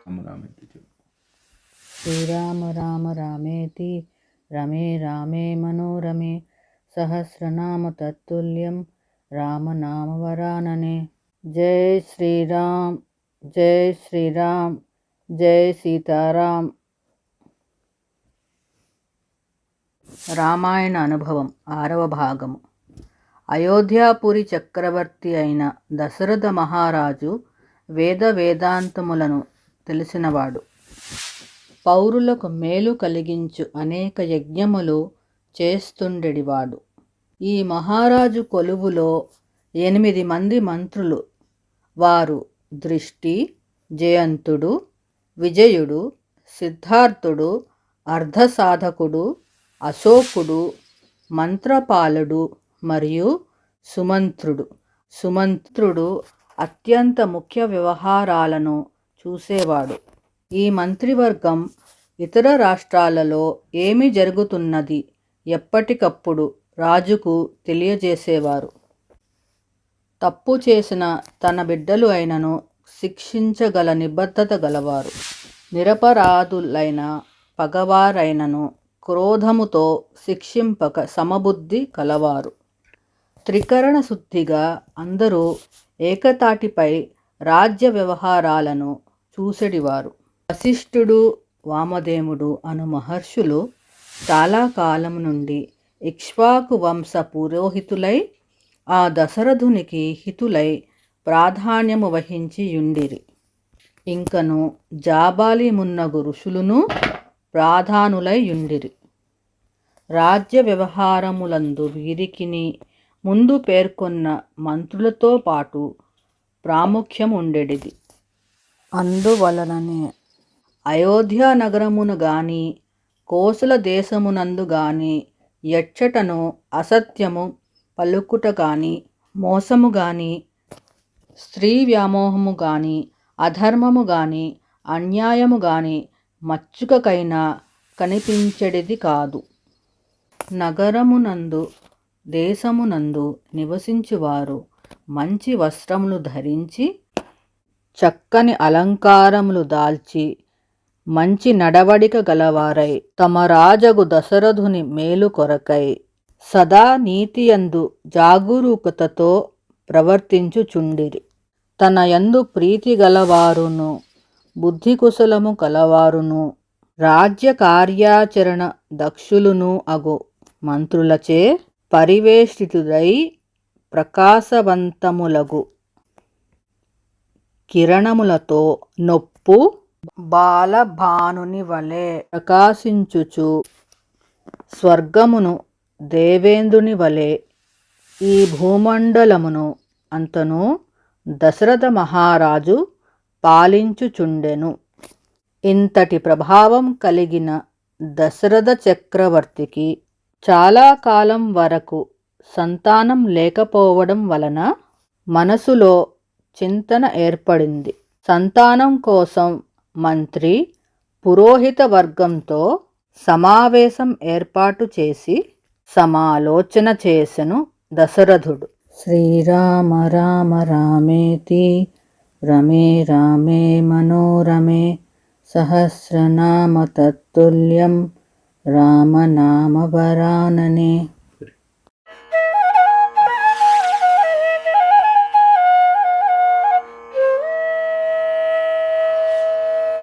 రామ రామేతి చెప్పు శ్రీరామ రామ రామేతి రమే రామే మనోరమే సహస్రనామ తత్తుల్యం రామనామవరాననే జై శ్రీరామ్ జై శ్రీరామ్ జై సీతారాం రామాయణ అనుభవం ఆరవ భాగము. అయోధ్యాపురి చక్రవర్తి అయిన దశరథ మహారాజు వేద వేదాంతములను తెలిసినవాడు. పౌరులకు మేలు కలిగించు అనేక యజ్ఞములు చేస్తుండెడివాడు. ఈ మహారాజు కొలువులో ఎనిమిది మంది మంత్రులు. వారు దృష్టి జయంతుడు విజయుడు సిద్ధార్థుడు అర్ధసాధకుడు అశోకుడు మంత్రపాలుడు మరియు సుమంత్రుడు. సుమంత్రుడు అత్యంత ముఖ్య వ్యవహారాలను చూసేవాడు. ఈ మంత్రివర్గం ఇతర రాష్ట్రాలలో ఏమి జరుగుతున్నది ఎప్పటికప్పుడు రాజుకు తెలియజేసేవారు. తప్పు చేసిన తన బిడ్డలు అయినను శిక్షించగల నిబద్ధత గలవారు. నిరపరాధులైన పగవారైనను క్రోధముతో శిక్షింపక సమబుద్ధి కలవారు. త్రికరణ శుద్ధిగా అందరూ ఏకతాటిపై రాజ్య వ్యవహారాలను చూసెడివారు. వశిష్ఠుడు వామదేవుడు అను మహర్షులు చాలా కాలం నుండి ఇక్ష్వాకు వంశ పురోహితులై ఆ దశరథునికి హితులై ప్రాధాన్యము వహించి యుండిరి. ఇంకను జాబాలి మున్నగు ఋషులను ప్రాధానులై యుండిరి. రాజ్య వ్యవహారములందు వీరికిని ముందు పేర్కొన్న మంత్రులతో పాటు ప్రాముఖ్యం ఉండేది అందువలననే. అయోధ్య నగరమును గాని కోసల దేశమునందు గాని ఎచ్చటను అసత్యము పలుకుట గాని మోసము గాని స్త్రీ వ్యామోహము గాని అధర్మము గాని అన్యాయము గాని మచ్చుకకైనా కనిపించడిది కాదు. నగరమునందు దేశమునందు నివసించువారు మంచి వస్త్రములు ధరించి చక్కని అలంకారములు దాల్చి మంచి నడవడిక గలవారై తమ రాజగు దశరథుని మేలు కొరకై సదా నీతియందు జాగరూకతతో ప్రవర్తించుచుండిరి. తన యందు ప్రీతి గలవారును బుద్ధి కుశలము కలవారును రాజ్య కార్యాచరణ దక్షులును అగు మంత్రులచే పరివేష్టితుడై ప్రకాశవంతములగు కిరణములతో నొప్పు బాలభానుని వలె ప్రకాశించుచు స్వర్గమును దేవేంద్రుని వలె ఈ భూమండలమును అంతను దశరథ మహారాజు పాలించుచుండెను. ఇంతటి ప్రభావం కలిగిన దశరథ చక్రవర్తికి చాలా కాలం వరకు సంతానం లేకపోవడం వలన మనసులో చింతన ఏర్పడింది. సంతానం కోసం మంత్రి పురోహిత వర్గంతో సమావేశం ఏర్పాటు చేసి సమాలోచన చేసెను దశరథుడు. శ్రీరామ రామ రామేతి రమే రామే మనోరమే సహస్రనామ తత్తుల్యం రామనామవరాననే